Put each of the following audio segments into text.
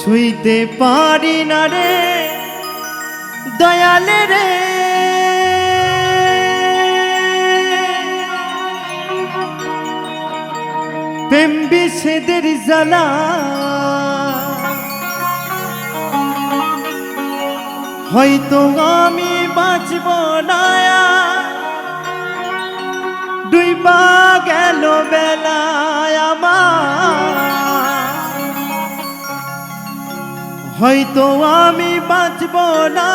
শুইতে পারি না রে দয়ালে রে। প্রেম বিষেদের জ্বালা হয়তো আমি বাঁচব না। হয়তো আমি বাঁচব না।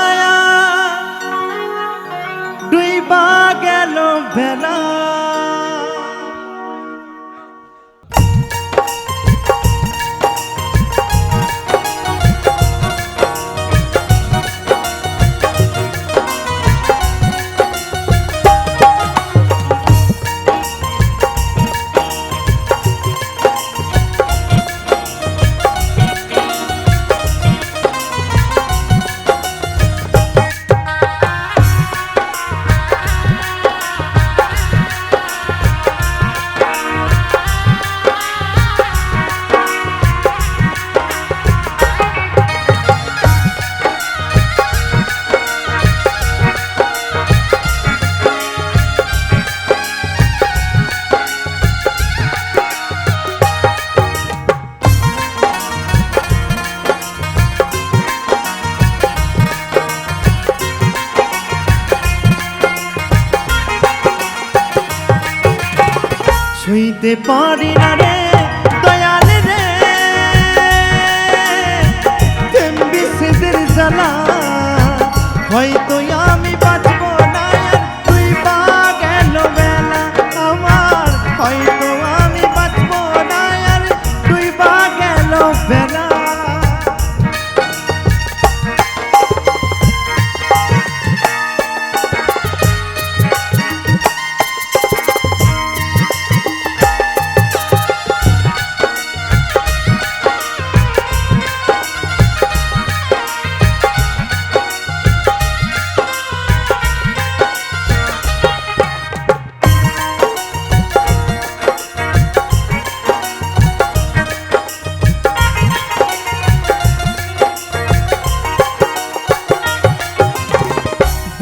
দুই ডুইবা গেল বেলা শুইতে পারি না রে দয়াল রে। প্রেম বিশেষের জ্বালা হয়তো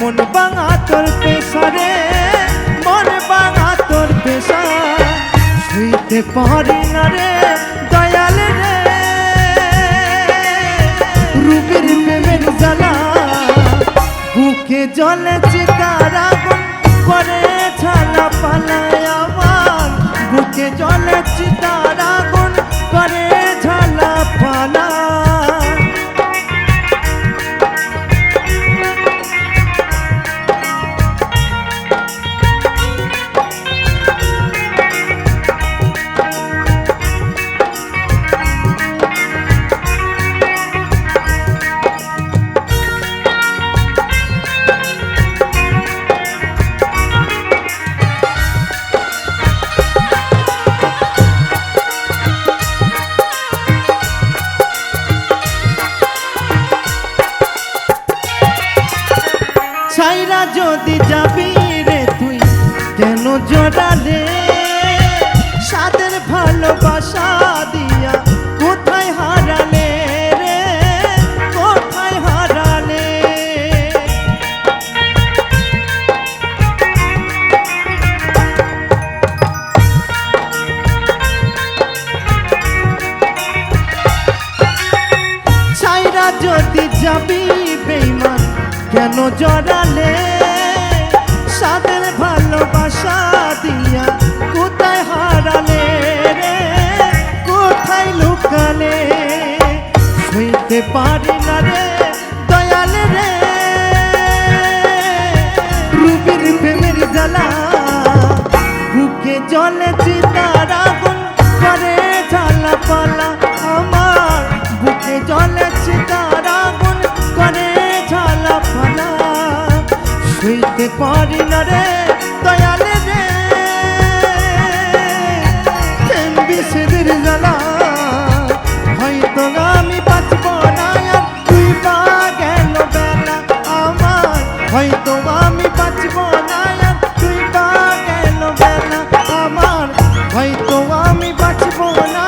মন বাঙা তোর পেশা রে মন বাঙা তোর পেশা। শুইতে পারি না রে দয়াল রে। রূপের প্রেমের জ্বালা, বুকে জলে চিতার করে ছালা পালায় আমার। বুকে জলে চিতার আগুন করে যদি যাবি রে তুই, কেন জড়ালে? সাদের ভালোবাসা দিয়া কোথায় হারালে রে? কোথায় হারালে? ছাইরা যদি যাবি বেইমান, কেন জড়ালে? সাদের ভালোবাসা দিয়া কোথায় হারালে রে? কোথায় লুকালে? শুইতে পারি না রে, দয়াল রে। রুবির প্রেমের জ্বালা বুকে জলে চিতার পারি না রে, দয়ালে রে। বিষেদের জ্বালা, হয়তো আমি বাঁচব না তুই পা গেল বেলা আমার। হয়তো আমি বাঁচব না তুই পা গেল বেলা আমার। হয়তো আমি বাঁচব না